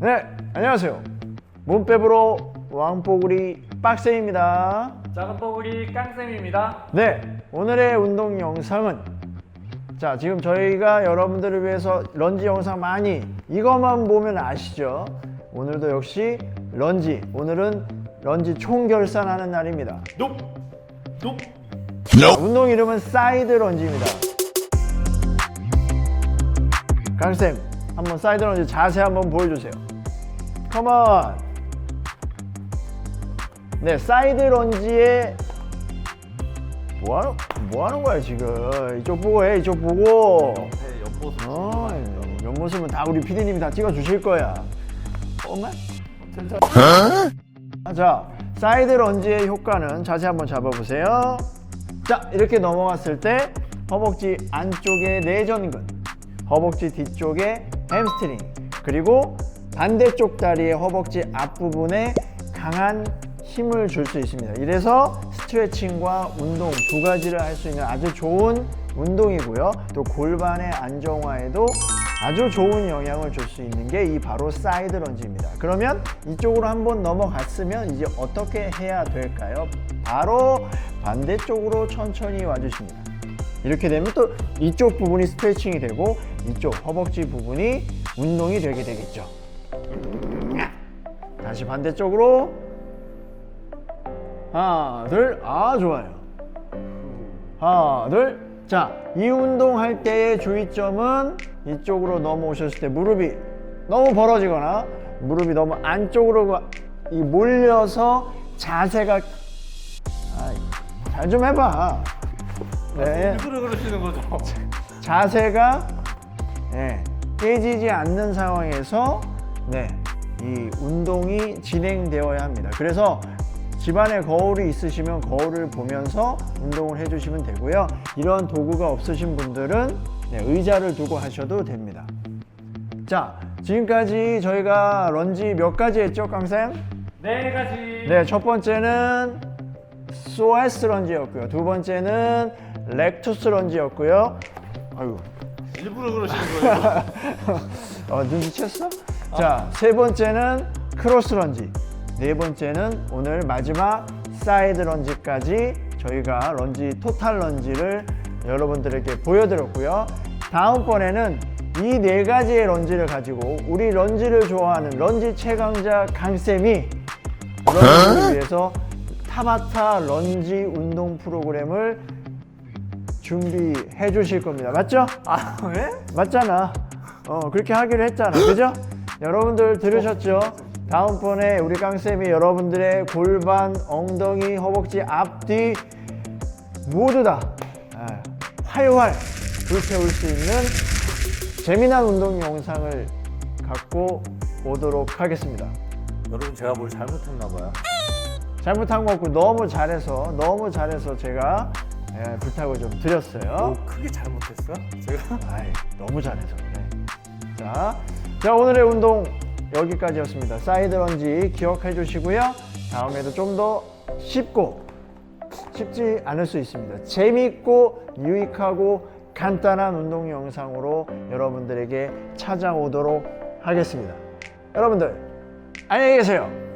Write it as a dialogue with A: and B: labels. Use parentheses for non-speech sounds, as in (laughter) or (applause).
A: 네, 안녕하세요. 몸빼부로 왕뽀구리 빡쌤입니다.
B: 작은 뽀글이 깡쌤입니다.
A: 네, 오늘의 운동 영상은 자, 지금 저희가 여러분들을 위해서 런지 영상 많이 이것만 보면 아시죠? 오늘도 역시 런지, 오늘은 런지 총결산하는 날입니다.
B: 녹! 녹!
A: 자, 운동 이름은 사이드 런지입니다. 강쌤, 한번 사이드 런지 자세 한번 보여주세요. 컴온. 네, 사이드 런지에 뭐 하는 뭐 하는 거야 지금? 이쪽 보고 해, 이쪽 보고.
B: 네, 옆모습
A: 어, 옆모습은 다 우리 PD님이 다 찍어 주실 거야. 엄마? 자, 사이드 런지의 효과는 자세 한번 잡아보세요. 자, 이렇게 넘어갔을 때 허벅지 안쪽에 내전근, 허벅지 뒤쪽에 햄스트링, 그리고 반대쪽 다리의 허벅지 앞부분에 강한 힘을 줄 수 있습니다. 이래서 스트레칭과 운동 두 가지를 할 수 있는 아주 좋은 운동이고요. 또 골반의 안정화에도 아주 좋은 영향을 줄 수 있는 게 이 바로 사이드 런지입니다. 그러면 이쪽으로 한번 넘어갔으면 이제 어떻게 해야 될까요? 바로 반대쪽으로 천천히 와주십니다. 이렇게 되면 또 이쪽 부분이 스트레칭이 되고 이쪽 허벅지 부분이 운동이 되게 되겠죠. 다시 반대쪽으로. 하나 둘아 좋아요. 하나 둘자 이 운동할 때의 주의점은 이쪽으로 넘어오셨을 때 무릎이 너무 벌어지거나 무릎이 너무 안쪽으로 가- 이 몰려서 자세가 잘좀 해봐. 네.
B: 일부러 그러시는 거죠?
A: 자세가 예, 깨지지 않는 상황에서 네, 이 운동이 진행되어야 합니다. 그래서 집안에 거울이 있으시면 거울을 보면서 운동을 해주시면 되고요. 이런 도구가 없으신 분들은 네, 의자를 두고 하셔도 됩니다. 자, 지금까지 저희가 런지 몇 가지 했죠, 강쌤?
B: 네 가지.
A: 네, 첫 번째는 소에스 런지였고요. 두 번째는 렉투스 런지였고요. 아유,
B: 일부러 그러시는 거예요. (laughs)
A: 어, 눈치챘어? 자, 세 번째는 크로스 런지. 네 번째는 오늘 마지막 사이드 런지까지 저희가 런지, 토탈 런지를 여러분들에게 보여드렸고요. 다음번에는 이 네 가지의 런지를 가지고 우리 런지를 좋아하는 런지 최강자 강쌤이 여러분들을 위해서 타바타 런지 운동 프로그램을 준비해 주실 겁니다. 맞죠?
B: 아 왜?
A: 맞잖아. 어, 그렇게 하기로 했잖아. 그죠? 여러분들 들으셨죠? 다음번에 우리 깡쌤이 여러분들의 골반, 엉덩이, 허벅지, 앞뒤 모두 다 예, 활활 불태울 수 있는 재미난 운동 영상을 갖고 오도록 하겠습니다.
B: 여러분 제가 뭘 잘못했나 봐요.
A: 잘못한 거 없고 너무 잘해서 너무 잘해서 제가 예, 부탁을 좀 드렸어요.
B: 뭐 크게 잘못했어요? 제가?
A: 아이, 너무 잘해서 그래. 자, 자 오늘의 운동 여기까지였습니다. 사이드 런지 기억해 주시고요. 다음에도 좀 더 쉽고 쉽지 않을 수 있습니다. 재밌고 유익하고 간단한 운동 영상으로 여러분들에게 찾아오도록 하겠습니다. 여러분들 안녕히 계세요.